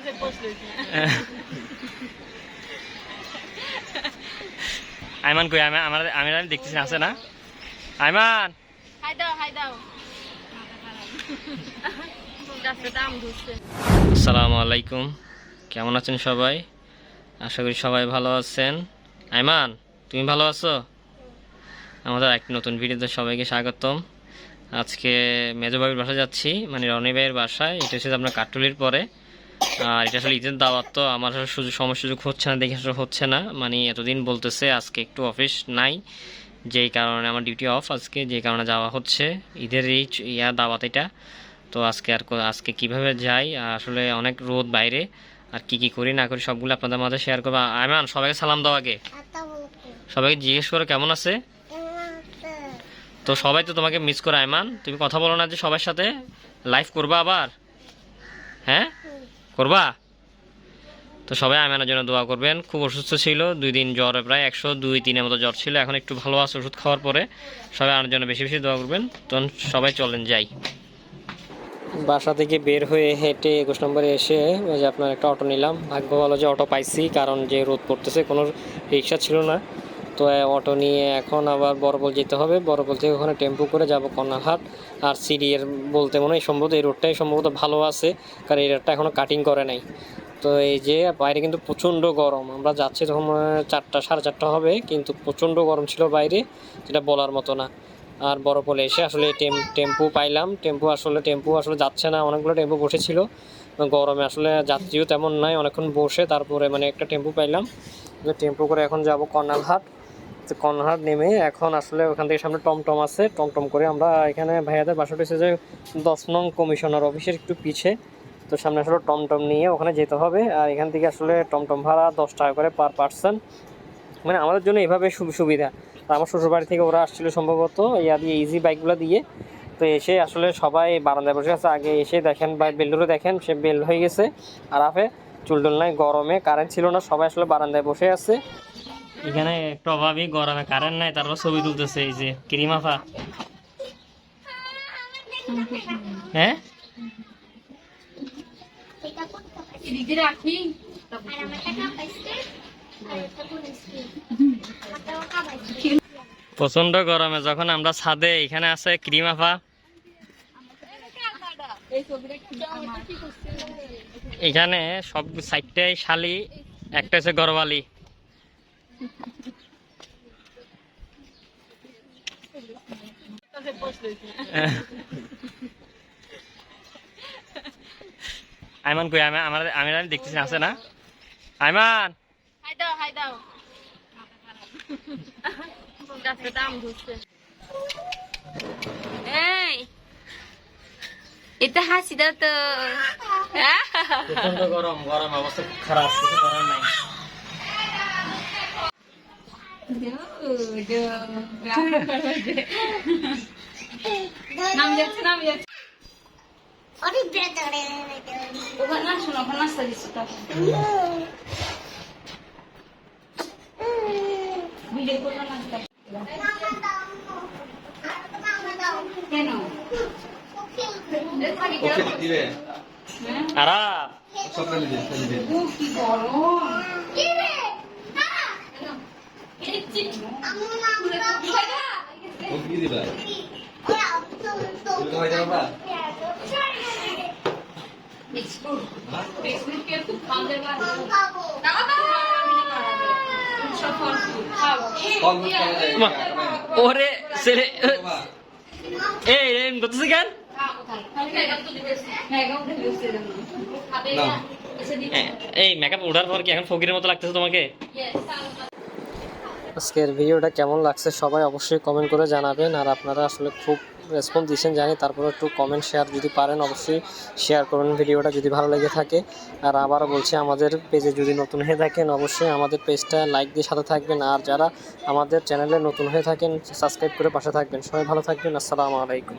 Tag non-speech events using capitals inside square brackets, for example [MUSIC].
[LAUGHS] আইমান কই? আমি আমার আমি আমি দেখতেছি না, আছে না? আইমান! হাই দাও হাই দাও আসসালামু আলাইকুম। কেমন আছেন সবাই? আশা করি সবাই ভালো আছেন। আইমান তুমি ভালো আছো? আমাদের একটি নতুন ভিডিওতে সবাইকে স্বাগতম। আজকে মেজবাবির বাসায় যাচ্ছি মানে রনি ভাইয়ের বাসায়। এটা হচ্ছে আপনার কাটুলির পরে। আর এটা আসলে ঈদের দাওয়াত তো আমার আসলে সুযোগ সময় সুযোগ হচ্ছে না দেখে আসলে হচ্ছে না। মানে এতদিন বলতেছে আজকে একটু অফিস নাই যেই কারণে আমার ডিউটি অফ আজকে যে কারণে যাওয়া হচ্ছে। ঈদের এই ইয়া দাওয়াত এটা। তো আজকে আর আজকে কীভাবে যাই আর আসলে অনেক রোদ বাইরে আর কি কি করি না করি সবগুলো আপনাদের মাঝে শেয়ার করব। আয়মান সবাইকে সালাম দাও আগে। সবাইকে জিজ্ঞেস করো কেমন আছে? তো সবাই তো তোমাকে মিস করে আয়মান। তুমি কথা বলো না যে সবার সাথে। লাইভ করবা আবার? হ্যাঁ? করবা? তো সবাই আয়মানের জন্য দোয়া করবেন। খুব অসুস্থ ছিল, দুই দিন জ্বর প্রায় একশো দুই তিনের মতো জ্বর ছিল। এখন একটু ভালো আছে ওষুধ খাওয়ার পরে। সবাই আমার জন্য বেশি বেশি দোয়া করবেন। তখন সবাই চলেন, যাই। বাসা থেকে বের হয়ে হেঁটে একুশ নম্বরে এসে ওই যে আপনার একটা অটো নিলাম। ভাগ্য ভালো যে অটো পাইছি, কারণ যে রোদ পড়তেছে, কোনো রিক্সা ছিল না। তো অটো নিয়ে এখন আবার বড়বল যেতে হবে। বড়বল থেকে ওখানে টেম্পু করে যাব কর্নারহাট আর সিডি এর বলতে মনে হয় সম্ভবত এই রোডটাই সম্ভবত ভালো আছে, কারণ এই রোডটা এখনও কাটিং করে নাই। তো এই যে বাইরে কিন্তু প্রচণ্ড গরম। আমরা যাচ্ছি তখন চারটা, সাড়ে চারটা হবে, কিন্তু প্রচণ্ড গরম ছিল বাইরে, যেটা বলার মতো না। আর বড় পোলে এসে আসলে টেম, টেম্পু পাইলাম। টেম্পু আসলে টেম্পু আসলে যাচ্ছে না, অনেকগুলো টেম্পু বসেছিল। গরমে আসলে যাত্রীও তেমন নাই, অনেকক্ষণ বসে তারপরে মানে একটা টেম্পু পাইলাম। টেম্পু করে এখন যাব কর্নালহাট তো কর্নালহাট নেমে এখন আসলে ওখান থেকে সামনে টমটম আছে। টমটম করে আমরা এখানে ভাইয়াদের বাসাটা এসে যে দশ নং কমিশনার অফিসের একটু পিছে। তো সামনে আসলে টমটম নিয়ে ওখানে যেতে হবে। আর এখান থেকে আসলে টমটম ভাড়া দশ টাকা করে পার পার্সন। মানে আমাদের জন্য এভাবে সুবিধা। তো আমার শ্বশুরবাড়ি থেকে ওরা আসছিল সম্ভবত ইয়া দিয়ে ইজি বাইকগুলো দিয়ে। তো এসে আসলে সবাই বারান্দায় বসে আছে। আগে এসে দেখেন বা বেলডুরে দেখেন, সে বেল হয়ে গেছে। আর আফে, চুলটুল নাই, গরমে কারেন্ট ছিল না, সবাই আসলে বারান্দায় বসে আছে। এখানে একটু অভাবই গরমে কারেন্ট নাই তারপর ছবি তুলতেছে এই যে ক্রিমাফা হ্যাঁ? প্রচণ্ড গরমে যখন আমরা ছাদে এখানে আছে ক্রিমাফা এখানে সব সাইডটাই শালি একটা হচ্ছে গরবালি [LAUGHS] আইমান কই? আমি আমার আমি আমি দেখতেছি না, আছে না? আইমান! হাই দাও হাই দাও। গাছে দাম ধরছে। এই এটা হাসি দাও তো। গরম গরম অবস্থা খারাপ কিছু করার নাই। নাম যাচ্ছে নাম যাচ্ছে অনেক বেড়ে ওখানে না শোনো ওখানে নাস্তা দিচ্ছি তখন ভিডিও করব নাস্তা। কেন? আরা ও কি গরম। ওরে ছেলে এই এরকম করতেছে কেন? এই মেকআপ ওঠার পর কি এখন ফকিরের মতো লাগতেছে তোমাকে? আজকের ভিডিওটা কেমন লাগছে সবাই অবশ্যই কমেন্ট করে জানাবেন, আর আপনারা আসলে খুব রেসপন্স দিচ্ছেন জানি তারপরে একটু কমেন্ট শেয়ার যদি পারেন অবশ্যই শেয়ার করুন ভিডিওটা যদি ভালো লেগে থাকে। আর আবারও বলছি, আমাদের পেজে যদি নতুন হয়ে থাকেন অবশ্যই আমাদের পেজটা লাইক দিয়ে সাথে থাকবেন, আর যারা আমাদের চ্যানেলে নতুন হয়ে থাকেন সাবস্ক্রাইব করে পাশে থাকবেন। সবাই ভালো থাকবেন, আসসালামু আলাইকুম।